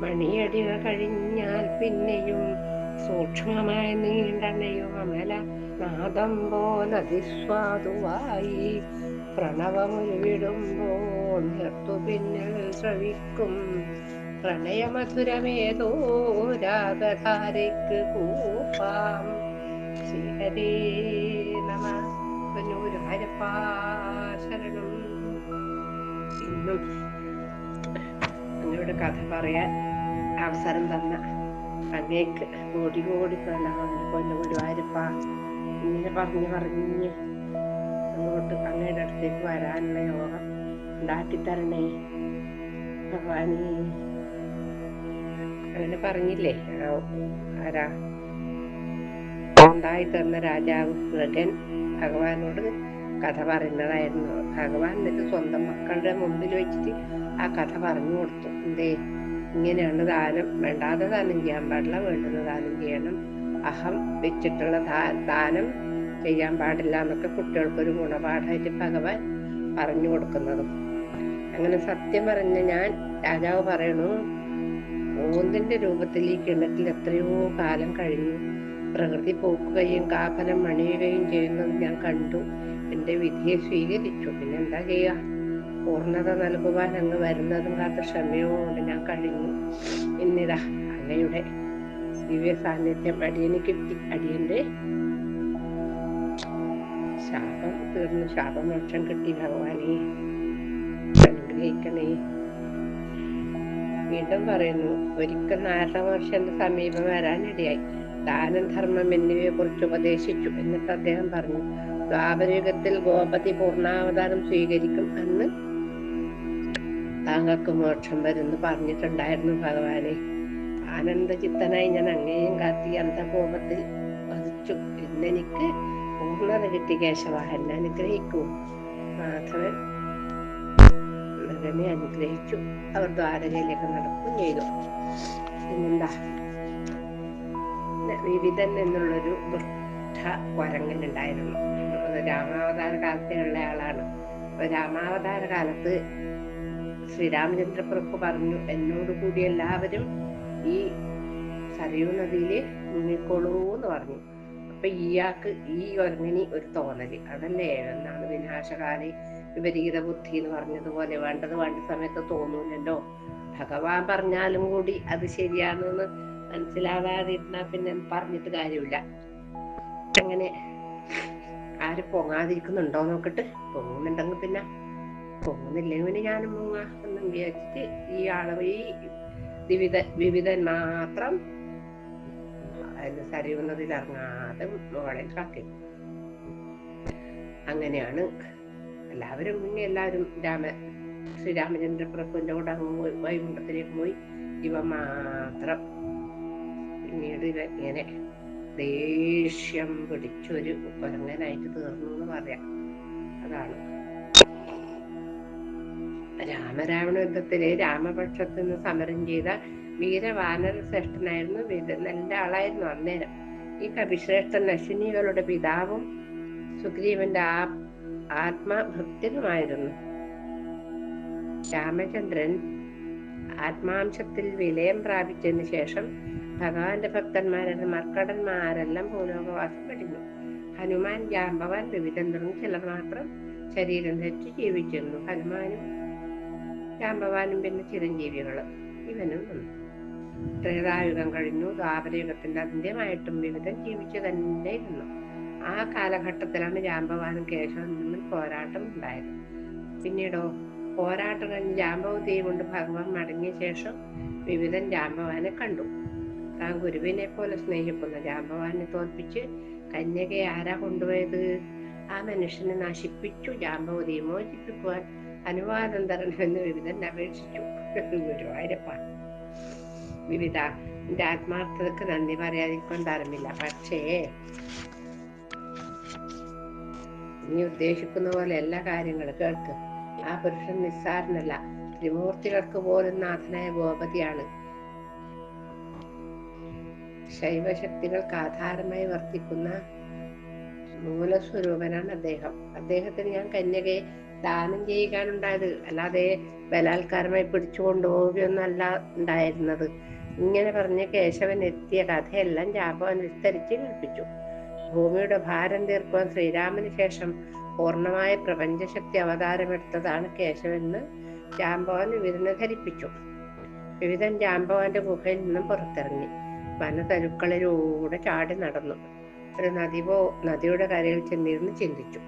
മണിയടിക കഴിഞ്ഞാൽ പിന്നെയും സൂക്ഷ്മമായ നീണ്ടണയോ അമല നാദം പോലതിസ്വാദുവായി പ്രണവമുരുവിടുമ്പോൾ നിർത്തു പിന്നിൽ ശ്രവിക്കും. പ്രണയമധുരമേതോ രാഗധാരയ്ക്ക് കൂപ്പാം. ശ്രീഹരേ നമ. ഇന്നും എന്നോട് കഥ പറയാൻ അവസരം തന്ന അങ്ങേക്ക് കോടി കോടി പ്രണാമം കൊല്ലം ഗുരുവായൂരപ്പ ഇങ്ങനെ പറഞ്ഞ് പറഞ്ഞ് അങ്ങോട്ട് അങ്ങയുടെ അടുത്തേക്ക് വരാനുള്ള യോഗം ഉണ്ടാക്കിത്തരണേ ഭഗവാനീ. അങ്ങനെ പറഞ്ഞില്ലേ ആരാ? ഉണ്ടായി തന്ന രാജാവ് മൃഗൻ ഭഗവാനോട് കഥ പറയുന്നതായിരുന്നു. ഭഗവാൻ എന്നിട്ട് സ്വന്തം മക്കളുടെ മുമ്പിൽ വെച്ചിട്ട് ആ കഥ പറഞ്ഞു കൊടുത്തു. എന്തേ? ഇങ്ങനെയാണ് ദാനം വേണ്ടാതെ ദാനം ചെയ്യാൻ പാടില്ല. വേണ്ടുന്ന ദാനം ചെയ്യണം. അഹം വെച്ചിട്ടുള്ള ദാനം ചെയ്യാൻ പാടില്ല എന്നൊക്കെ കുട്ടികൾക്കൊരു ഗുണപാഠമായിട്ട് ഭഗവാൻ പറഞ്ഞു കൊടുക്കുന്നതും. അങ്ങനെ സത്യം പറഞ്ഞ ഞാൻ രാജാവ് പറയണു ഓന്തിന്റെ രൂപത്തിൽ ഈ കിണറ്റിൽ എത്രയോ കാലം കഴിഞ്ഞു. പ്രകൃതി പോക്കുകയും കാഫലം മണിയുകയും ചെയ്യുന്നത് ഞാൻ കണ്ടു. എന്റെ വിധിയെ സ്വീകരിച്ചു. പിന്നെന്താ ചെയ്യുക പൂർണത നൽകുവാൻ അങ്ങ് വരുന്നതും കാത്ത ക്ഷമയോടെ ഞാൻ കഴിഞ്ഞു ഇന്നിതാ അങ്ങയുടെ ദിവ്യ സാന്നിധ്യം അടിയന് കിട്ടി. അടിയന്റെ ശാപം തീർന്നു. ശാപമോക്ഷം കിട്ടി ഭഗവാനെ. അനുഗ്രഹിക്കണേ. വീണ്ടും പറയുന്നു ഒരിക്കൽ നാരദമഹർഷന്റെ സമീപം വരാനിടയായി. ദാനം ധർമ്മം എന്നിവയെ കുറിച്ച് ഉപദേശിച്ചു എന്നിട്ട് അദ്ദേഹം പറഞ്ഞു ദ്വാപരയുഗത്തിൽ ഗോപതി പൂർണാവതാരം സ്വീകരിക്കും അന്ന് താങ്കൾക്ക് മോക്ഷം വരുന്നു പറഞ്ഞിട്ടുണ്ടായിരുന്നു ഭഗവാനെ. ആനന്ദചിത്തനായി ഞാൻ അങ്ങേയും കാത്തി അന്ധകോപത്തിൽ വധിച്ചു. ഇന്നെനിക്ക് പൂർണത കിട്ടി കേശവ എന്നെ അനുഗ്രഹിക്കൂ. മാധവൻ മകനെ അനുഗ്രഹിച്ചു. അവർ ദ്വാരകയിലേക്ക് നടക്കുകയും ചെയ്തു. പിന്നെന്താ? വിവിധൻ എന്നുള്ളൊരു ഉണ്ടായിരുന്നു അത് രാമാവതാര കാലത്തെ ഉള്ള ആളാണ് രാമാവതാര കാലത്ത് ശ്രീരാമചന്ദ്രപ്രഭു പറഞ്ഞു? എന്നോട് കൂടി എല്ലാവരും ഈ സരയൂ നദിയിൽ മുങ്ങിക്കോളൂ എന്ന് പറഞ്ഞു. അപ്പൊ ഇയാൾക്ക് ഈ ഒരങ്ങനെ ഒരു തോന്നൽ. അതല്ലേ? എന്നാണ് വിനാശകാലി വിപരീത ബുദ്ധി എന്ന് പറഞ്ഞതുപോലെ. വേണ്ടത് വേണ്ട സമയത്ത് തോന്നൂലല്ലോ. ഭഗവാൻ പറഞ്ഞാലും കൂടി അത് ശരിയാണെന്ന് മനസ്സിലാവാതിരുന്നാ പിന്നെ പറഞ്ഞിട്ട് കാര്യമില്ല. അങ്ങനെ ആര് പൊങ്ങാതിരിക്കുന്നുണ്ടോ നോക്കിട്ട്? പൊങ്ങുന്നുണ്ടെങ്കിൽ പിന്നെ പൊങ്ങുന്നില്ലെങ്കിൽ ഇവന് ഞാനും പൊങ്ങാ എന്ന് വിചാരിച്ചിട്ട് ഈ ആൾ ഈ വിവിധ വിവിധൻ മാത്രം അതിന് സരിയുന്നതിൽ ഇറങ്ങാതെ മോളെ കാക്കി. അങ്ങനെയാണ് എല്ലാവരും പിന്നെ എല്ലാവരും രാമ ശ്രീരാമചന്ദ്ര പ്രഭുവിന്റെ കൂടെ അങ്ങ് വൈകുണ്ഠത്തിലേക്ക് പോയി. ഇവ മാത്രം പിന്നീട് ഇവ ഇങ്ങനെ ദേഷ്യം പിടിച്ചൊരു കൊരങ്ങനായിട്ട് തീർന്നു എന്ന് പറയാം. അതാണ് രാമരാവണ യുദ്ധത്തിൽ രാമപക്ഷത്ത് നിന്ന് സമരം ചെയ്ത വീരവാനര ശ്രേഷ്ഠനായിരുന്നു നല്ല ആളായിരുന്നു അന്നേരം. ഈ കവിശ്രേഷ്ഠൻ അശ്വിനികളുടെ പിതാവും സുഗ്രീവന്റെ ആ ആത്മഭക്തനുമായിരുന്നു. രാമചന്ദ്രൻ ആത്മാംശത്തിൽ വിലയം പ്രാപിച്ചതിന് ശേഷം ഭഗവാന്റെ ഭക്തന്മാരുടെ മർക്കടന്മാരെല്ലാം ഭൂലോകവാസം പഠിക്കുന്നു ഹനുമാൻ ജാമ്പവാൻ വിവിധം തുടങ്ങി ചിലർ മാത്രം ശരീരം ധരിച്ച് ജീവിച്ചിരുന്നു. ഹനുമാനും ജാമ്പവാനും പിന്നെ ചിരഞ്ജീവികൾ ഇവനും വന്നു. ത്രേതായുഗം കഴിഞ്ഞു. ദ്വാപരയുഗത്തിന്റെ അന്ത്യമായിട്ടും വിവിധം ജീവിച്ചു തന്നെ ഇരുന്നു. ആ കാലഘട്ടത്തിലാണ് ജാമ്പവാനും കേശവനും തമ്മിൽ പോരാട്ടം ഉണ്ടായത്. പിന്നീടോ പോരാട്ടം കഴിഞ്ഞ് ജാമ്പവതിയെ കൊണ്ട് ഭഗവാൻ മടങ്ങിയ ശേഷം വിവിധൻ ജാമ്പവാനെ കണ്ടു. താൻ ഗുരുവിനെ പോലെ സ്നേഹിക്കുന്ന ജാമ്പവാനെ തോൽപ്പിച്ച് കന്യകയെ ആരാ കൊണ്ടുപോയത്? ആ മനുഷ്യനെ നശിപ്പിച്ചു. ജാമ്പവതിയെ മോചിപ്പിക്കുവാൻ അനുവാദം തരണമെന്ന് വിവിധൻ അപേക്ഷിച്ചു. ഗുരുവായൂരപ്പ. വിവിധ എന്റെ ആത്മാർത്ഥതക്ക് നന്ദി പറയാതിരിക്കാൻ തരമില്ല പക്ഷേ നീ ഉദ്ദേശിക്കുന്ന പോലെ എല്ലാ കാര്യങ്ങളും കേൾക്ക്. ആ പുരുഷൻ നിസ്സാരനല്ല. ത്രിമൂർത്തികൾക്ക് പോലും നാഥനായ ഗോപതിയാണ് ശൈവശക്തികൾക്ക് ആധാരമായി വർത്തിക്കുന്ന മൂലസ്വരൂപനാണ് അദ്ദേഹം. അദ്ദേഹത്തിന് ഞാൻ കന്യകയെ ദാനം ചെയ്യുകയാണ് ഉണ്ടായത് അല്ലാതെ ബലാത്കാരമായി പിടിച്ചു കൊണ്ടുപോവുകയൊന്നല്ല ഉണ്ടായിരുന്നത്. ഇങ്ങനെ പറഞ്ഞ് കേശവൻ എത്തിയ കഥയെല്ലാം ജാമ്പവൻ വിസ്തരിച്ച് കേൾപ്പിച്ചു. ഭൂമിയുടെ ഭാരം തീർക്കുവാൻ ശ്രീരാമന് ശേഷം പൂർണമായ പ്രപഞ്ചശക്തി അവതാരമെടുത്തതാണ് കേശവെന്ന് ജാംബവൻ വിവിധനെ ധരിപ്പിച്ചു. വിവിധൻ ജാമ്പവാന്റെ ഗുഹയിൽ നിന്നും പുറത്തിറങ്ങി. വനതരുക്കളിലൂടെ ചാടി നടന്നു. ഒരു നദിവോ നദിയുടെ കരയിൽ ചെന്നിരുന്ന് ചിന്തിച്ചു.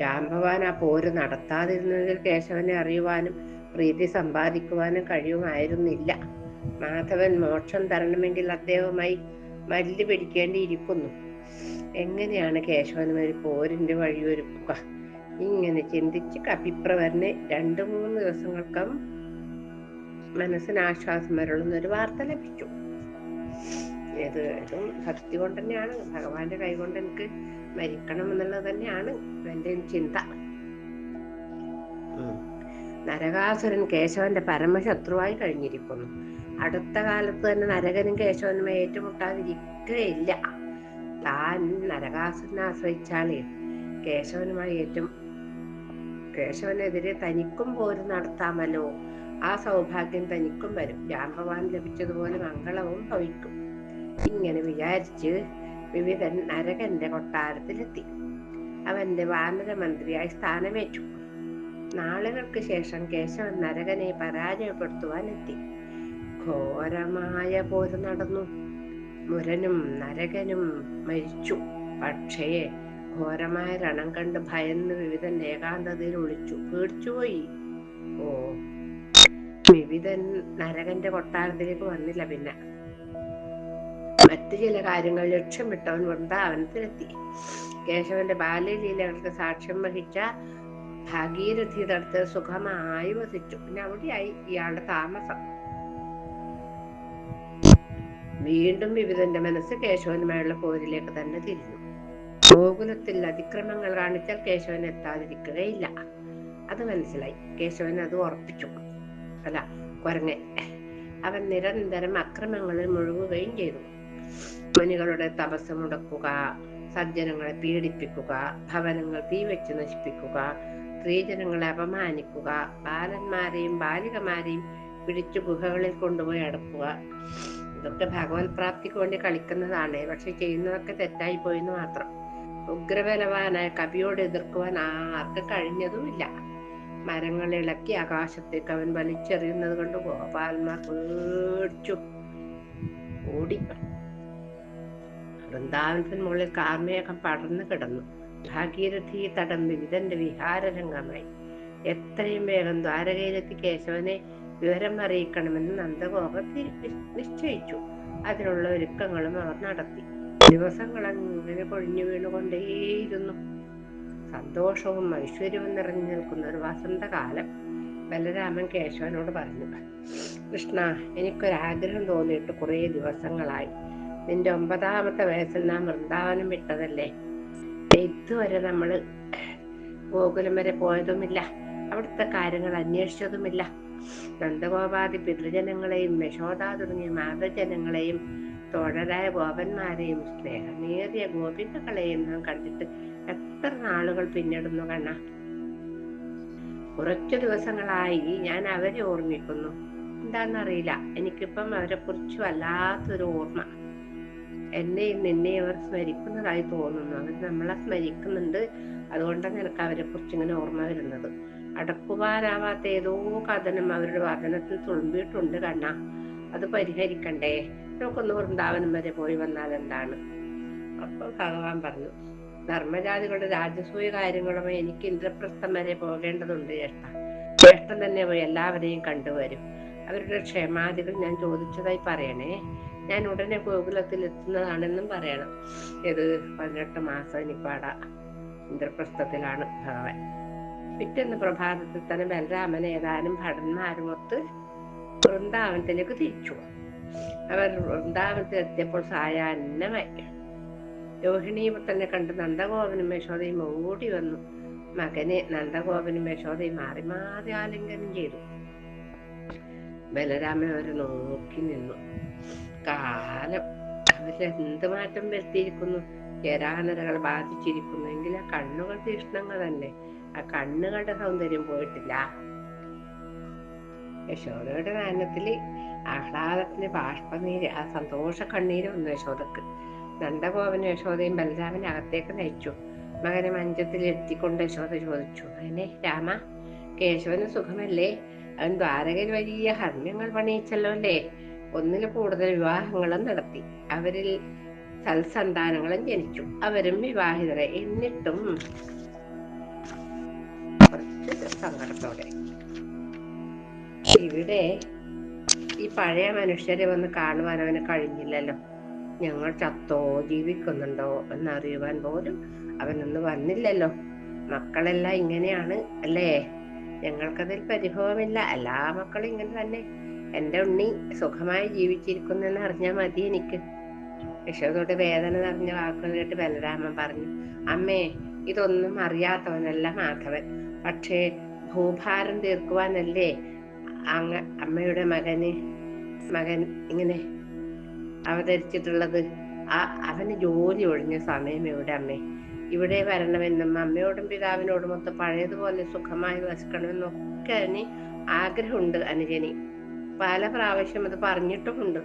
ജാമ്പവാൻ ആ പോര്. നടത്താതിരുന്നതിൽ കേശവനെ അറിയുവാനും പ്രീതി സമ്പാദിക്കുവാനും കഴിയുമായിരുന്നില്ല. മാധവൻ മോക്ഷം തരണമെങ്കിൽ അദ്ദേഹവുമായി മല്ലി പിടിക്കേണ്ടിയിരിക്കുന്നു. എങ്ങനെയാണ് കേശവനും ഒരു പോരിന്റെ വഴിയൊരുക്കുക? ഇങ്ങനെ ചിന്തിച്ച് കപിപ്രവരന് രണ്ടു മൂന്ന് ദിവസങ്ങൾക്കും മനസ്സിന് ആശ്വാസം വരളുന്ന ഒരു വാർത്ത ലഭിച്ചു. ഇത് ഇതും ഭക്തി കൊണ്ട് തന്നെയാണ്. ഭഗവാന്റെ കൈ കൊണ്ട് എനിക്ക് മരിക്കണം എന്നുള്ളത് തന്നെയാണ് എന്റെ ചിന്ത. നരകാസുരൻ കേശവന്റെ പരമശത്രുവായി കഴിഞ്ഞിരിക്കുന്നു. അടുത്ത കാലത്ത് തന്നെ നരകനും കേശവനും ഏറ്റുമുട്ടാതിരിക്കുകയില്ല. താൻ നരകാസുരനെ ആശ്രയിച്ചാലേ കേശവനുമായി ഏറ്റവും കേശവനെതിരെ തനിക്കും പോര് നടത്താമല്ലോ. ആ സൗഭാഗ്യം തനിക്കും വരും. ജാമ്പവാൻ ലഭിച്ചതുപോലെ മംഗളവും ഭവിക്കും. ഇങ്ങനെ വിചാരിച്ച് വിവിധൻ നരകന്റെ കൊട്ടാരത്തിലെത്തി. അവന്റെ വാനര മന്ത്രിയായി സ്ഥാനമേറ്റു. നാളുകൾക്ക് ശേഷം കേശവൻ നരകനെ പരാജയപ്പെടുത്തുവാൻ എത്തി ഘോരമായ പോര് നടന്നു. മുരനും നരകനും മരിച്ചു. പക്ഷേ ഘോരമായ രണം കണ്ട് ഭയന്ന് വിവിധൻ ഏകാന്തതയിൽ ഒളിച്ചു. പേടിച്ചുപോയി ഓ വിവിധൻ നരകന്റെ കൊട്ടാരത്തിലേക്ക് വന്നില്ല പിന്നെ. മറ്റു ചില കാര്യങ്ങൾ ലക്ഷ്യമിട്ടവൻ വൃന്ദാവനത്തിലെത്തി കേശവന്റെ ബാല്യലീലകൾക്ക് സാക്ഷ്യം വഹിച്ച ഭാഗീരഥി തടുത്ത് സുഖമായി വസിച്ചു. പിന്നെ അവിടെയായി ഇയാളുടെ താമസം. വീണ്ടും വിവിധന്റെ മനസ്സ് കേശവനുമായുള്ള പോരിലേക്ക് തന്നെ തിരിഞ്ഞു. ഗോകുലത്തിൽ അതിക്രമങ്ങൾ കാണിച്ചാൽ കേശവൻ എത്താതിരിക്കുകയില്ല. അത് മനസ്സിലായി. കേശവൻ അത് ഉറപ്പിച്ചു. അല്ല കുരങ്ങൻ. അവൻ നിരന്തരം അക്രമങ്ങളിൽ മുഴുകുകയും ചെയ്തു. മുനികളുടെ തപസ് മുടക്കുക സജ്ജനങ്ങളെ പീഡിപ്പിക്കുക ഭവനങ്ങൾ തീവെച്ച് നശിപ്പിക്കുക സ്ത്രീജനങ്ങളെ അപമാനിക്കുക ബാലന്മാരെയും ബാലികമാരെയും പിടിച്ചു ഗുഹകളിൽ കൊണ്ടുപോയി അടക്കുക. ഇതൊക്കെ ഭഗവത് പ്രാപ്തിക്ക് വേണ്ടി കളിക്കുന്നതാണ്. പക്ഷെ ചെയ്യുന്നതൊക്കെ തെറ്റായി പോയെന്ന് മാത്രം. ഉഗ്രബലവാനായ കവിയോട് എതിർക്കുവാൻ ആർക്കും കഴിഞ്ഞതുമില്ല. മരങ്ങൾ ഇളക്കി ആകാശത്തേക്ക് അവൻ വലിച്ചെറിയുന്നത് കൊണ്ട് ഗോപാലന്മാർ പേടിച്ചു. ഓടി. വൃന്ദാവനത്തിന് മുകളിൽ കാർമേഘം പടർന്നു കിടന്നു. ഭാഗീരഥി തടം വിവിധന്റെ വിഹാരരംഗമായി. എത്രയും വേഗം ദ്വാരകയിലെത്തി കേശവനെ വിവരം അറിയിക്കണമെന്ന് നന്ദഗോപ നിശ്ചയിച്ചു. അതിനുള്ള ഒരുക്കങ്ങളും അവർ നടത്തി. ദിവസങ്ങൾ അങ്ങനെ കൊഴിഞ്ഞു വീണുകൊണ്ടേയിരുന്നു. സന്തോഷവും ഐശ്വര്യവും നിറഞ്ഞു നിൽക്കുന്ന ഒരു വസന്തകാലം. ബലരാമൻ കേശവനോട് പറഞ്ഞു കൃഷ്ണ എനിക്കൊരാഗ്രഹം തോന്നിയിട്ട് കുറേ ദിവസങ്ങളായി. നിന്റെ ഒമ്പതാമത്തെ വയസ്സിൽ നാം വൃന്ദാവനം വിട്ടതല്ലേ? ഇതുവരെ നമ്മൾ ഗോകുലം വരെ പോയതുമില്ല. അവിടുത്തെ കാര്യങ്ങൾ അന്വേഷിച്ചതുമില്ല. നന്ദഗോപാദി പിതൃജനങ്ങളെയും യശോദ തുടങ്ങിയ മാതൃജനങ്ങളെയും തോഴരായ ഗോപന്മാരെയും സ്നേഹമേറിയ ഗോപികകളെയും നാം കണ്ടിട്ട് എത്ര നാളുകൾ പിന്നിടുന്നു കണ്ണ? കുറച്ചു ദിവസങ്ങളായി ഞാൻ അവരെ ഓർമ്മിക്കുന്നു. എന്താണെന്നറിയില്ല എനിക്കിപ്പം അവരെ കുറിച്ച് വല്ലാത്തൊരു ഓർമ്മ. എന്നെയും നിന്നെയും അവർ സ്മരിക്കുന്നതായി തോന്നുന്നു. അവർ നമ്മളെ സ്മരിക്കുന്നുണ്ട്. അതുകൊണ്ടാണ് എനിക്ക് അവരെ കുറിച്ച് ഇങ്ങനെ ഓർമ്മ വരുന്നത്. അടക്കുവാനാവാത്ത ഏതോ കഥനം അവരുടെ വചനത്തിൽ തുളുമ്പിയിട്ടുണ്ട് കണ്ണ. അത് പരിഹരിക്കണ്ടേ? നമുക്കൊന്ന് വൃന്ദാവനം വരെ പോയി വന്നാൽ എന്താണ്? അപ്പൊ ഭഗവാൻ പറഞ്ഞു ധർമ്മജാതികളുടെ രാജസൂയ കാര്യങ്ങളുമായി എനിക്ക് ഇന്ദ്രപ്രസ്ഥം വരെ പോകേണ്ടതുണ്ട് ജ്യേഷ്ഠ. ജ്യേഷ്ഠൻ തന്നെ പോയി എല്ലാവരെയും കണ്ടുവരും. അവരുടെ ക്ഷേമാദികൾ ഞാൻ ചോദിച്ചതായി പറയണേ. ഞാൻ ഉടനെ ഗോകുലത്തിൽ എത്തുന്നതാണെന്നും പറയണം. ഇത് പതിനെട്ട് മാസം ഇനിപ്പാട ഇന്ദ്രപ്രസ്ഥത്തിലാണ് ഭഗവാൻ പിറ്റേന്ന് പ്രഭാതത്തിൽ തന്നെ ബലരാമൻ ഏതാനും ഭടന്മാരുമൊത്ത് വൃന്ദാവനത്തിലേക്ക് തിരിച്ചു അവർ വൃന്ദാവനത്തിൽ എത്തിയപ്പോൾ സായാഹ്നമായി. തന്നെ കണ്ട് നന്ദഗോപനും യശോദയും ഓടി വന്നു. മകനെ നന്ദഗോപനും യശോദയും മാറി മാറി ആലിംഗനം ചെയ്തു. ബലരാമൻ അവരെ നോക്കി നിന്നു. കാലം അവരെന്ത് മാറ്റം വരുത്തിയിരിക്കുന്നു? ജരാനരകൾ ബാധിച്ചിരിക്കുന്നെങ്കിൽ ആ കണ്ണുകൾ തീഷ്ണങ്ങൾ തന്നെ ആ കണ്ണുകളുടെ സൗന്ദര്യം പോയിട്ടില്ല. യശോദയുടെ നയനത്തിൽ ആഹ്ലാദത്തിന് ബാഷ്പനീര് ആ സന്തോഷ കണ്ണീര് വന്നു യശോദക്ക്. നന്ദഗോപനും യശോദയും ബലരാമനെ അകത്തേക്ക് നയിച്ചു. മകനെ മഞ്ചത്തിൽ എത്തിക്കൊണ്ട് യശോദ ചോദിച്ചു അങ്ങനെ രാമ കേശവന് സുഖമല്ലേ? അവൻ ദ്വാരകയിൽ വലിയ ഹർമ്മ്യങ്ങൾ പണിയിച്ചല്ലോ അല്ലേ? ഒന്നിൽ കൂടുതൽ വിവാഹങ്ങളും നടത്തി. അവരിൽ സൽസന്താനങ്ങളും ജനിച്ചു. അവരും വിവാഹിതരെ എന്നിട്ടും കുറച്ച് സങ്കടത്തോടെ. ഇവിടെ ഈ പഴയ മനുഷ്യരെ വന്ന് കാണുവാൻ അവന് കഴിഞ്ഞില്ലല്ലോ. ഞങ്ങൾ ചത്തോ ജീവിക്കുന്നുണ്ടോ എന്നറിയുവാൻ പോലും അവനൊന്ന് വന്നില്ലല്ലോ. മക്കളെല്ലാം ഇങ്ങനെയാണ് അല്ലേ? ഞങ്ങൾക്കതിൽ പരിഭവമില്ല. എല്ലാ മക്കളും ഇങ്ങനെ തന്നെ. എന്റെ ഉണ്ണി സുഖമായി ജീവിച്ചിരിക്കുന്നെന്ന് അറിഞ്ഞാൽ മതി എനിക്ക്. യശോദോട് വേദന നിറഞ്ഞ വാക്കുകൾ കേട്ട് ബലരാമൻ പറഞ്ഞു അമ്മേ ഇതൊന്നും അറിയാത്തവനല്ല മാധവൻ. പക്ഷേ ഭൂഭാരം തീർക്കുവാനല്ലേ അങ്ങ അമ്മയുടെ മകന് മകൻ ഇങ്ങനെ അവതരിച്ചിട്ടുള്ളത്? ആ അവന് ജോലി ഒഴിഞ്ഞ സമയം ഇവിടെ അമ്മേ? ഇവിടെ വരണമെന്നും അമ്മയോടും പിതാവിനോടും ഒത്ത് പഴയതുപോലെ സുഖമായി വസിക്കണമെന്നും ഒക്കെ അവന് ആഗ്രഹമുണ്ട് അനുജനി. പല പ്രാവശ്യം അത് പറഞ്ഞിട്ടുമുണ്ട്.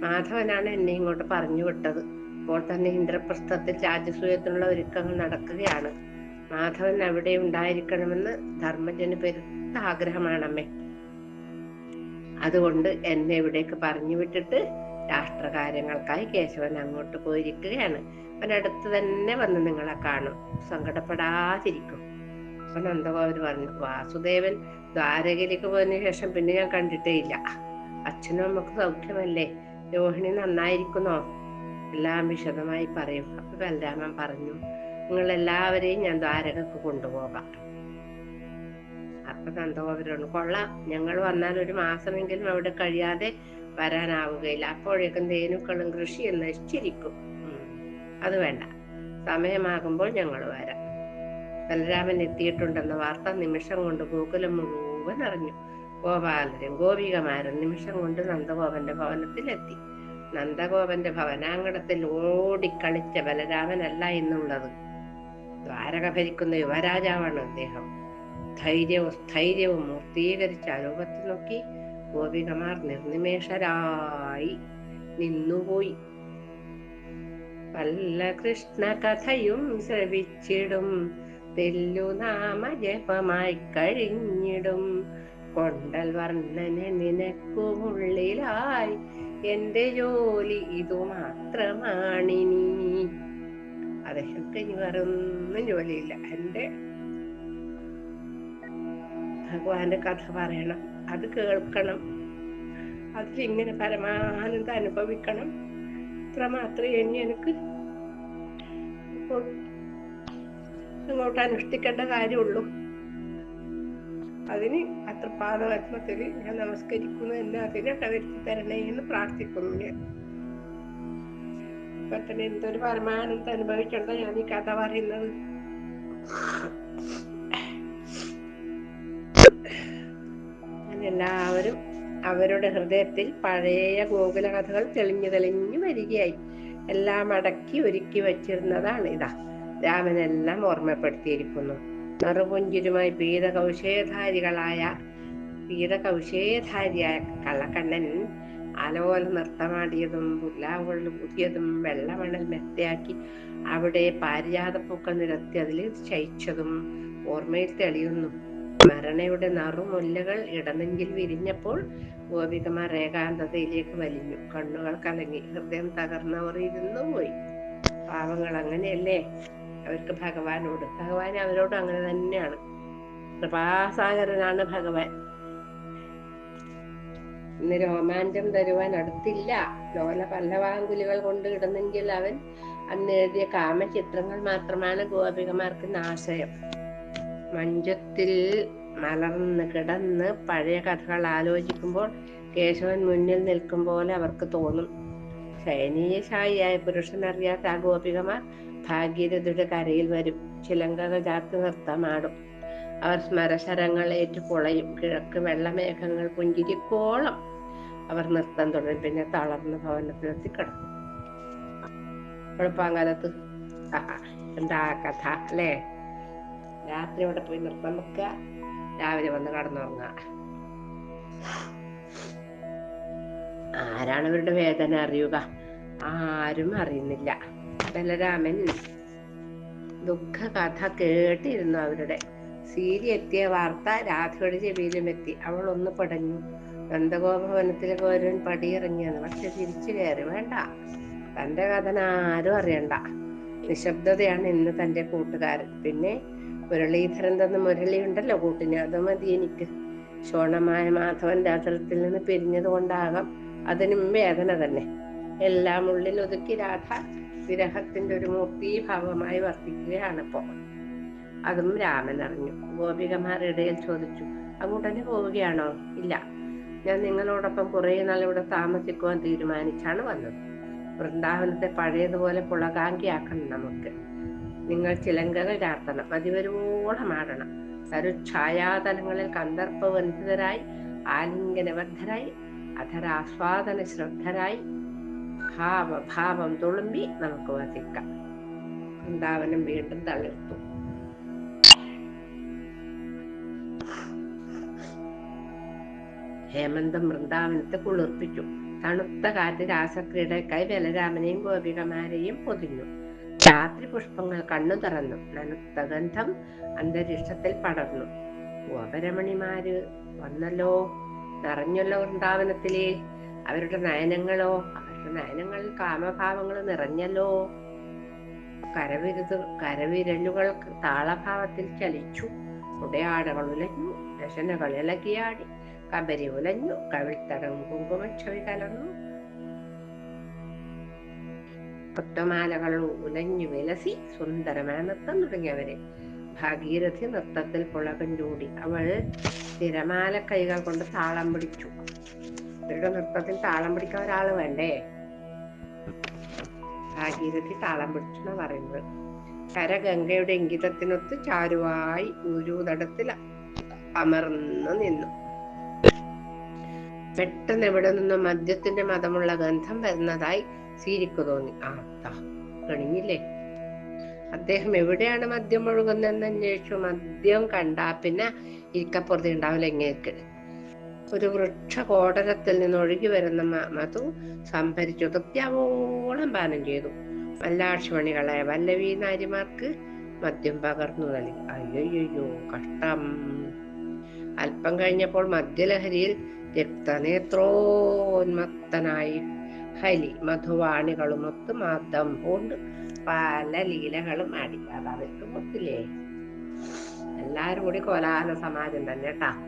മാധവനാണ് എന്നെ ഇങ്ങോട്ട് പറഞ്ഞു വിട്ടത്. ഇപ്പോൾ തന്നെ ഇന്ദ്രപ്രസ്ഥത്തിൽ രാജസൂയത്തിനുള്ള ഒരുക്കങ്ങൾ നടക്കുകയാണ്. മാധവൻ അവിടെ ഉണ്ടായിരിക്കണമെന്ന് ധർമ്മജന് പെരുത്ത ആഗ്രഹമാണമ്മേ. അതുകൊണ്ട് എന്നെ ഇവിടേക്ക് പറഞ്ഞു വിട്ടിട്ട് രാഷ്ട്രകാര്യങ്ങൾക്കായി കേശവൻ അങ്ങോട്ട് പോയിരിക്കുകയാണ്. അവൻ അടുത്ത് തന്നെ വന്ന് നിങ്ങളെ കാണും. സങ്കടപ്പെടാതിരിക്കും. അപ്പൊ നന്ദഗോപർ പറഞ്ഞു വാസുദേവൻ ദ്വാരകയിലേക്ക് പോയതിനു ശേഷം പിന്നെ ഞാൻ കണ്ടിട്ടേ ഇല്ല. അച്ഛനും അമ്മയ്ക്ക് സൗഖ്യമല്ലേ? രോഹിണി നന്നായിരിക്കുന്നോ? എല്ലാം വിശദമായി പറയും. അപ്പൊ ബലരാമൻ പറഞ്ഞു നിങ്ങൾ എല്ലാവരെയും ഞാൻ ദ്വാരകക്ക് കൊണ്ടുപോകാം. അപ്പൊ നന്ദഗോപുരം കൊള്ളാം. ഞങ്ങൾ വന്നാൽ ഒരു മാസമെങ്കിലും അവിടെ കഴിയാതെ വരാനാവുകയില്ല. അപ്പോഴേക്കും തേനുക്കളും കൃഷിയും നശിച്ചിരിക്കും. അത് വേണ്ട. സമയമാകുമ്പോൾ ഞങ്ങൾ വരാം. ബലരാമൻ എത്തിയിട്ടുണ്ടെന്ന വാർത്ത നിമിഷം കൊണ്ട് ഗോകുലം മുഴുവൻ അറിഞ്ഞു ഗോപാലരും ഗോപികമാരും നിമിഷം കൊണ്ട് നന്ദഗോപന്റെ ഭവനത്തിലെത്തി. നന്ദഗോപന്റെ ഭവനാങ്കണത്തിൽ ഓടിക്കളിച്ച ബലരാമനല്ല ഇന്നുള്ളത്. ദ്വാരക ഭരിക്കുന്ന യുവരാജാവാണ് അദ്ദേഹം. ധൈര്യവും സ്ഥൈര്യവും മൂർത്തീകരിച്ച രൂപത്തിൽ നോക്കി ഗോപികമാർ നിർനിമേഷരായി നിന്നുപോയി. വല്ല കൃഷ്ണ കഥയും ശ്രവിച്ചിടും. തെല്ലുനാമ ജപമായി കഴിഞ്ഞിടും. കൊണ്ടൽ വർണന നിനക്കുമുള്ളിലായി എന്റെ ജോലി ഇതു മാത്രമാണിനി. അദ്ദേഹത്തിന് ഇനി വേറൊന്നും ജോലിയില്ല. എന്റെ ഭഗവാന്റെ കഥ പറയണം. അത് കേൾക്കണം. അതിലിങ്ങനെ പരമാനന്ദം അനുഭവിക്കണം. ഇത്ര മാത്രമേ ഇനി എനിക്ക് ഇപ്പോൾ അങ്ങോട്ട് അനുഷ്ഠിക്കേണ്ട കാര്യമുള്ളൂ. അതിന് അത്ര പാദപത്മത്തിൽ ഞാൻ നമസ്കരിക്കുന്നു എന്നെ അതിനൊക്കെ വരുത്തി തരണേ എന്ന് പ്രാർത്ഥിക്കുന്നു ഞാൻ. ഇപ്പൊ തന്നെ എന്തൊരു പരമാനന്ദം അനുഭവിക്കണ്ട ഞാൻ ഈ കഥ പറയുന്നത്. എല്ലാവരും അവരുടെ ഹൃദയത്തിൽ പഴയ ഗോകുല കഥകൾ തെളിഞ്ഞു തെളിഞ്ഞു വരികയായി. എല്ലാം അടക്കി ഒരുക്കി വച്ചിരുന്നതാണ് ഇതാ. രാമനെല്ലാം ഓർമ്മപ്പെടുത്തിയിരിക്കുന്നു. നറുപുഞ്ചിരുമായി പീതകൗശേധാരികളായ പീതകൗശേധാരിയായ കള്ളക്കണ്ണൻ അലോല നൃത്തമാടിയതും പുല്ലാവുകളിൽ പുതിയതും വെള്ളമണൽ മെത്തയാക്കി അവിടെ പാരിജാതപ്പൂക്കൾ നിരത്തി അതിൽ ശയിച്ചതും ഓർമ്മയിൽ തെളിയുന്നു. മരണയുടെ നറുമുല്ലകൾ ഇടനെങ്കിൽ വിരിഞ്ഞപ്പോൾ ഗോപികമാർ ഏകാന്തതയിലേക്ക് വലിഞ്ഞു. കണ്ണുകൾ കലങ്ങി. ഹൃദയം തകർന്നവർ ഇരുന്നു പോയി. പാവങ്ങൾ അങ്ങനെയല്ലേ? അവർക്ക് ഭഗവാനോട്. ഭഗവാൻ അവരോട് അങ്ങനെ തന്നെയാണ്. കൃപാസാഗരനാണ് ഭഗവാൻ. ഇന്ന് രോമാഞ്ചം തരുവാൻ അടുത്തില്ല. ലോല പല്ലവാങ്കുലികൾ കൊണ്ട് ഇടുന്നെങ്കിൽ അവൻ അന്ന് എഴുതിയ കാമചിത്രങ്ങൾ മാത്രമാണ് ഗോപികമാർക്ക് നാശയം. മഞ്ചത്തിൽ മലർന്ന് കിടന്ന് പഴയ കഥകൾ ആലോചിക്കുമ്പോൾ കേശവൻ മുന്നിൽ നിൽക്കും പോലെ അവർക്ക് തോന്നും. ശയനീയശായിയായ പുരുഷനറിയാത്ത ആ ഗോപികമാർ ഭാഗീരഥയുടെ കരയിൽ വരും. ചിലങ്കകൾ ചാർത്ത് നൃത്തമാടും. അവർ സ്മരശരങ്ങൾ ഏറ്റു പൊളയും. കിഴക്ക് വെള്ളമേഘങ്ങൾ പുഞ്ചിരിക്കോളം. അവർ നൃത്തം തുടരും. പിന്നെ തളർന്ന ഭവനത്തിലെത്തി കിടക്കും. കുഴപ്പാങ്കാലത്ത് എന്താ കഥ അല്ലേ? രാത്രി അവിടെ പോയി നൃത്തം വെക്കുക. രാവിലെ വന്ന് കടന്നുറങ്ങുക. ആരാണ് അവരുടെ വേദന അറിയുക? ആരും അറിയുന്നില്ല. ബലരാമൻ ദുഃഖകഥ കേട്ടിരുന്നു അവരുടെ. സീരി എത്തിയ വാർത്ത രാധയുടെ ചെവിയിലും എത്തി. അവൾ ഒന്ന് പടഞ്ഞു. നന്ദഗോപവനത്തിലെ പോരൻ പടിയിറങ്ങിയെന്ന് പക്ഷെ തിരിച്ചു കയറി. വേണ്ട. തന്റെ കഥന ആരും അറിയണ്ട. നിശബ്ദതയാണ് ഇന്ന് തന്റെ കൂട്ടുകാരൻ. പിന്നെ മുരളീധരൻ തന്ന മുരളി ഉണ്ടല്ലോ കൂട്ടിന്. അത് മതി എനിക്ക്. ശോണമായ മാധവന്റെ അതിർത്തിൽ നിന്ന് പിരിഞ്ഞത് കൊണ്ടാകാം അതിനും വേദന തന്നെ. എല്ലാം ഉള്ളിൽ ഒതുക്കി രാധ വിരഹത്തിന്റെ ഒരു മൂർത്തി ഭാവമായി വർത്തിക്കുകയാണ് ഇപ്പോ അതും രാമൻ അറിഞ്ഞു. ഗോപികമാരുടെ ഇടയിൽ ചോദിച്ചു അങ്ങോട്ടന്നെ പോവുകയാണോ? ഇല്ല. ഞാൻ നിങ്ങളോടൊപ്പം കുറെ നാൾ ഇവിടെ താമസിക്കുവാൻ തീരുമാനിച്ചാണ് വന്നത്. വൃന്ദാവനത്തെ പഴയതുപോലെ പുളകാങ്കിയാക്കണം നമുക്ക്. നിങ്ങൾ ചിലങ്കകൾ ചാർത്തണം. അതിവരുവോളം ആടണം. തരുഛായാതലങ്ങളിൽ കന്ദർപ്പവന്ധിതരായി ആലിംഗനബദ്ധരായി അധരാസ്വാദന ശ്രദ്ധരായി ഭാവഭാവം തുളുമ്പി നമുക്ക് വസിക്കാം. വൃന്ദാവനം വീണ്ടും തളിർത്തു. ഹേമന്തം വൃന്ദാവനത്തെ കുളിർപ്പിച്ചു. തണുത്ത കാറ്റ് രാസക്രീഡക്കായി ബലരാമനെയും ഗോപികമാരെയും പൊതിഞ്ഞു. രാത്രി പുഷ്പങ്ങൾ കണ്ണു തുറന്നു. നനുത്ത ഗന്ധം അന്തരീക്ഷത്തിൽ പടർന്നു. ഗോപരമണിമാര് വന്നല്ലോ? നിറഞ്ഞല്ലോ വൃന്ദാവനത്തിലെ? അവരുടെ നയനങ്ങളോ നയനങ്ങളിൽ കാമഭാവങ്ങൾ നിറഞ്ഞല്ലോ. കരവിരുത് കരവിരലുകൾ താളഭാവത്തിൽ ചലിച്ചു. ഉടയാടകൾ ഉലഞ്ഞു രശനകൾ ഇളകിയാടി. കബരി ഉലഞ്ഞു കവിൾത്തടം കുങ്കുമച്ചവി കലർന്നു. പുത്തമാലകൾ ഉലഞ്ഞു വിലസി സുന്ദരമായ നൃത്തം തുടങ്ങിയവരെ. ഭാഗീരഥി നൃത്തത്തിൽ പുളകം ചൂടി അവൾ തിരമാല കൈകൾ കൊണ്ട് താളം പിടിച്ചു. ഇവരുടെ നൃത്തത്തിൽ താളം പിടിക്കാൻ ഒരാൾ വേണ്ടേ? ഭാഗീരഥി താളം പിടിച്ചെന്ന് പറയുന്നത്. കരഗംഗയുടെ ഇംഗിതത്തിനൊത്ത് ചാരുവായി ഉരുതടത്തിൽ അമർന്നു നിന്നു. പെട്ടെന്ന് എവിടെ നിന്നും മദ്യത്തിന്റെ മതമുള്ള ഗന്ധം വരുന്നതായി സീരിക്കു തോന്നി. ആ ദാ, കണിഞ്ഞില്ലേ? അദ്ദേഹം എവിടെയാണ് മദ്യം ഒഴുകുന്നതെന്ന് അന്വേഷിച്ചു. മദ്യം കണ്ടാ പിന്നെ ഇരിക്കപ്പുറത്ത് ഉണ്ടാവില്ല ഇങ്ങേക്ക്. ഒരു വൃക്ഷ കോടരത്തിൽ നിന്ന് ഒഴുകി വരുന്ന മധു സംഭരിച്ചു. തൃപ്തിയാവോളം പാനം ചെയ്തു. മല്ലാക്ഷ്മണികളെ വല്ലവി നാരിമാർക്ക് മദ്യം പകർന്നു നൽകി. അയ്യോയ്യോ കഷ്ടം. അല്പം കഴിഞ്ഞപ്പോൾ മദ്യലഹരിയിൽ രക്തനേത്രോന്മത്തനായി ഹലി മധുവാണികളുമൊത്ത് മദ്ദം പൂണ്ട് പല ലീലകളും ആടി. അത് അവർക്ക് എല്ലാരും കൂടി കോലാഹല സമാജം തന്നെ കേട്ടാ.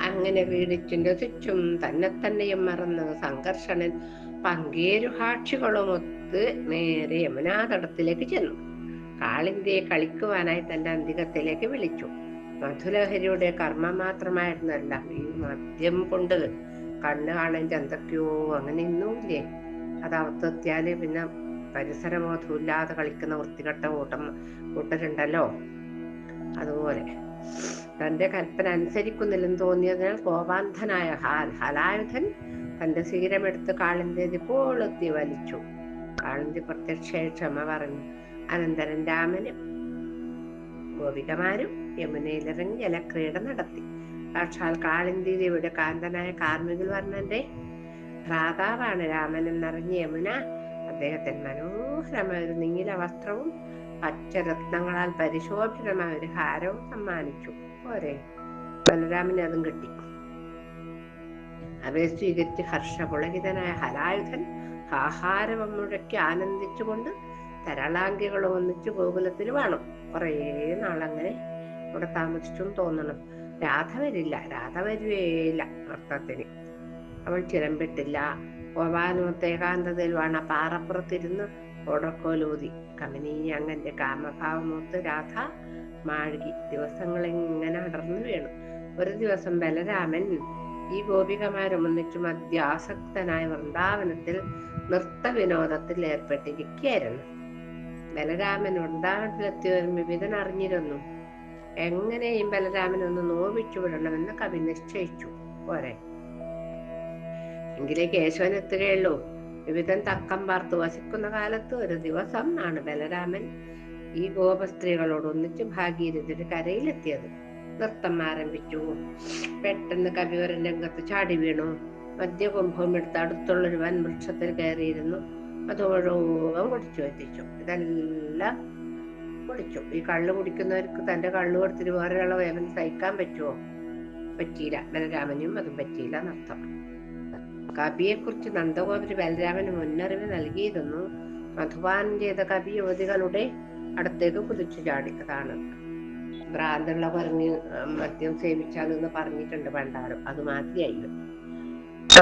അങ്ങനെ വീടിച്ചിന്റെ ചുറ്റും തന്നെ തന്നെയും മറന്ന് സംഘർഷണൻ പങ്കേരുഹാക്ഷികളുമൊത്ത് നേരെ യമുനാതടത്തിലേക്ക് ചെന്നു. കാളിന്തിയെ കളിക്കുവാനായി തന്റെ അന്തികത്തിലേക്ക് വിളിച്ചു. മധുലഹരിയുടെ കർമ്മം മാത്രമായിരുന്നല്ല ഈ മദ്യം കൊണ്ട് കണ്ണ് കാണേണ്ട എന്തൊക്കെയോ അങ്ങനെ ഇന്നുമില്ലേ അത് അവത്തെത്തിയാൽ പിന്നെ പരിസരബോധമില്ലാതെ കളിക്കുന്ന വൃത്തികെട്ട കൂട്ടം കൂട്ടരുണ്ടല്ലോ. അതുപോലെ. തന്റെ കൽപ്പന അനുസരിക്കുന്നില്ലെന്ന് തോന്നിയതിനാൽ കോപാന്ധനായ ഹലായുധൻ തന്റെ ശീരമെടുത്ത് കാളിന്തി പോളെത്തി വലിച്ചു. കാളിന്തി പ്രത്യക്ഷയെ ക്ഷമ പറഞ്ഞു അനന്തരൻ രാമനും ഗോപികമാരും യമുനയിലിറങ്ങി ജലക്രീഡ നടത്തി. സാക്ഷാൽ കാളിന്തി കാന്തനായ കാർമികൽ വർണന്റെ ഭ്രാതാവാണ്. രാമൻ എന്നറിഞ്ഞ യമുന അദ്ദേഹത്തിന് മനോഹരമായ ഒരു നീല വസ്ത്രവും പച്ചരത്നങ്ങളാൽ പരിശോഭിതമായ ഒരു ഹാരവും സമ്മാനിച്ചു. പോരെ. ബലരാമിന് അതും കിട്ടി. അവയെ സ്വീകരിച്ച് ഹർഷപുളകിതനായ ഹലായുധൻ ആഹാരം മുഴക്കി ആനന്ദിച്ചുകൊണ്ട് തരളാങ്കികൾ ഒന്നിച്ച് ഗോകുലത്തിൽ വേണം. കുറേ നാളങ്ങനെ ഇവിടെ താമസിച്ചും തോന്നണം. രാധ വരില്ല. രാധ വരുവേയില്ല നൃത്തത്തിന്. അവൾ ചിലമ്പിട്ടില്ല ഗോപാനുമത്തെ ഏകാന്തതയിൽ വേണ പാറപ്പുറത്തിരുന്ന് ഓടക്കോലൂതി. കമനീയ അങ്ങന്റെ കാമഭാവമൂത്ത് രാധ മാഴുകി. ദിവസങ്ങൾ ഇങ്ങനെ അടർന്നു വീണു. ഒരു ദിവസം ബലരാമൻ ഈ ഗോപികമാരും ഒന്നിച്ചു മദ്യാസക്തനായ വൃന്ദാവനത്തിൽ നൃത്ത വിനോദത്തിൽ ഏർപ്പെട്ടിരിക്കുകയായിരുന്നു. ബലരാമൻ വൃന്ദാവനത്തിലെത്തിയവരും വിവിധൻ അറിഞ്ഞിരുന്നു. എങ്ങനെയും ബലരാമൻ ഒന്ന് നോവിച്ചു വിടണമെന്ന് കവി നിശ്ചയിച്ചു. പോരെ. എങ്കിലേ കേശവൻ എത്തുകയുള്ളൂ. വിവിധൻ തക്കം പാർത്ത് വസിക്കുന്ന കാലത്ത് ഒരു ദിവസം ആണ് ബലരാമൻ ഈ ഗോപസ്ത്രീകളോട് ഒന്നിച്ച് ഭാഗീരഥിയുടെ കരയിലെത്തിയത്. നൃത്തം ആരംഭിച്ചു. പെട്ടെന്ന് കവിവരൻ രംഗത്ത് ചാടി വീണു. മദ്യകുംഭം എടുത്ത് അടുത്തുള്ള ഒരു വൻ വൃക്ഷത്തിൽ കയറിയിരുന്നു. അത് മുഴുവൻ കുടിച്ചു എത്തിച്ചു ഇതെല്ലാം കുടിച്ചു ഈ കള്ള് കുടിക്കുന്നവർക്ക് തന്റെ കള്ളു കൊടുത്തിട്ട് വേറെയുള്ള വേദന സഹിക്കാൻ പറ്റുമോ? പറ്റിയില്ല. ബലരാമനും അതും പറ്റിയില്ല നൃത്തം കവിയെ കുറിച്ച് നന്ദഗോപുരി ബലരാമന് മുന്നറിവ് നൽകിയിരുന്നു. മധുപാനം ചെയ്ത കവി യുവതികളുടെ അടുത്തേക്ക് കുതിച്ചു ചാടി. അതാണ്. ഭ്രാന്തുള്ള പറഞ്ഞ് മദ്യം സേവിച്ചാലെന്ന് പറഞ്ഞിട്ടുണ്ട് പണ്ടാരം. അത് മാതിരിയായി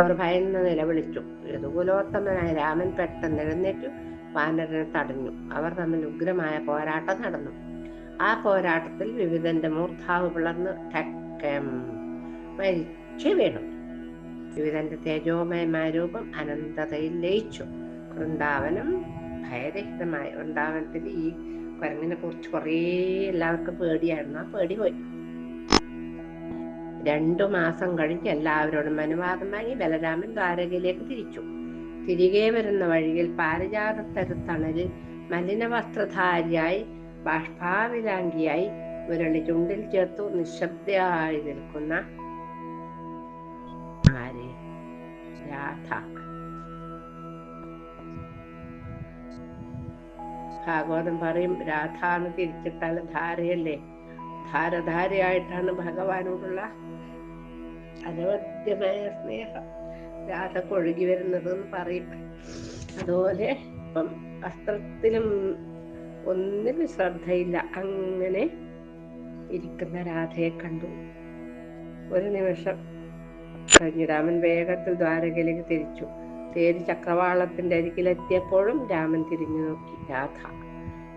അവർ ഭയന്ന് നിലവിളിച്ചു. യദുകുലോത്തമനായ രാമൻ പെട്ടെന്ന് എഴുന്നേറ്റു. വാനരനെ തടഞ്ഞു. അവർ തമ്മിൽ ഉഗ്രമായ പോരാട്ടം നടന്നു. ആ പോരാട്ടത്തിൽ വിവിധന്റെ മൂർധാവ് പിളർന്ന് മരിച്ചു വീണു. വിവിധന്റെ തേജോമയമായ രൂപം അനന്തതയിൽ ലയിച്ചു. വൃന്ദാവനം ഭയരഹിതമായി. വൃന്ദാവനത്തിൽ ഈ കുരങ്ങിനെ കുറിച്ച് കുറേ എല്ലാവർക്കും പേടിയായിരുന്നു. ആ പേടി പോയി. രണ്ടു മാസം കഴിഞ്ഞ് എല്ലാവരോടും അനുവാദം വാങ്ങി ബലരാമൻ ദ്വാരകയിലേക്ക് തിരിച്ചു. തിരികെ വരുന്ന വഴിയിൽ പാരിജാതത്തരുത്തണൽ മലിന വസ്ത്രധാരിയായി ബാഷ്പാവിലാംഗിയായി മുരളി ചുണ്ടിൽ ചേർത്തു നിശബ്ദയായി നിൽക്കുന്ന ആര്? രാധ. ഭാഗവതം പറയും രാധ എന്ന് തിരിച്ചിട്ടാൽ ധാരയല്ലേ? ധാരധാരയായിട്ടാണ് ഭഗവാനോടുള്ള അനവദ്യമായ സ്നേഹം. രാധ കൊഴുകി വരുന്നത് എന്ന് പറയും. അതുപോലെ ഇപ്പം വസ്ത്രത്തിലും ഒന്നിലും ശ്രദ്ധയില്ല. അങ്ങനെ ഇരിക്കുന്ന രാധയെ കണ്ടു. ഒരു നിമിഷം. രാമൻ വേഗത്തിൽ ദ്വാരകയിലേക്ക് തിരിച്ചു. തേര് ചക്രവാളത്തിന്റെ അരികിലെത്തിയപ്പോഴും രാമൻ തിരിഞ്ഞു നോക്കി. രാധ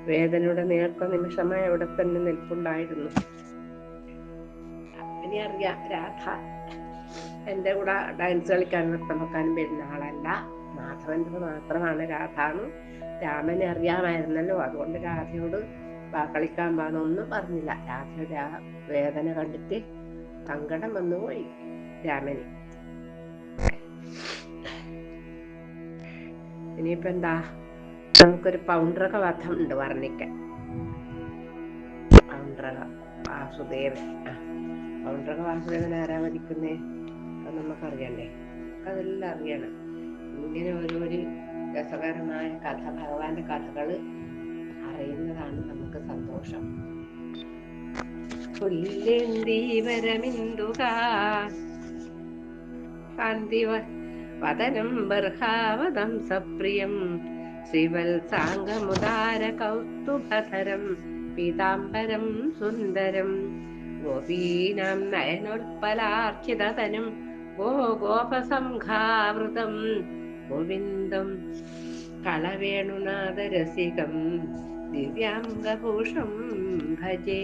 വേദനയുടെ നേർത്ത നിമിഷമായി അവിടെ തന്നെ നിൽപ്പുണ്ടായിരുന്നു. ഇനി അറിയാം രാധ എന്റെ കൂടെ ഡാൻസ് കളിക്കാനും നൃത്തം വെക്കാനും വരുന്ന ആളല്ല. മാധവന്റെ മാത്രമാണ് രാധ എന്ന് രാമനെ അറിയാമായിരുന്നല്ലോ. അതുകൊണ്ട് രാധയോട് വാ കളിക്കാൻ പാന്നൊന്നും പറഞ്ഞില്ല. രാധയുടെ ആ വേദന കണ്ടിട്ട് സങ്കടം വന്നുപോയി രാമന്. ഇനിയിപ്പോ എന്താ? നമുക്കൊരു പൗണ്ടറക വധം ഉണ്ട് വർണിക്കാൻ പൗണ്ടറക വാസുദേവൻ പൗണ്ടറക വാസുദേവൻ ആരാ വധിക്കുന്നേ അത് നമുക്കറിയണ്ടേ അതെല്ലാം അറിയണം. ഇങ്ങനെ ഓരോരു രസകരമായ കഥ ഭഗവാന്റെ കഥകൾ അറിയുന്നതാണ് നമുക്ക് സന്തോഷം. പുല്ലേന്ദീവരമിന്ദുകാ കാന്തിവ വദനം ബർഹാവതം സപ്രിയം. ശ്രീവത്സാംഗമുദാര കൗസ്തുഭധരം പീതാംബരം സുന്ദരം. ഗോപീനാം നയനോൽപലാർച്ചിതതനും ഗോ ഗോപസംഘാവൃതം ഗോവിന്ദം കളവേണുനാഥരസികം ദിവ്യാംഗഭൂഷം ഭജേ.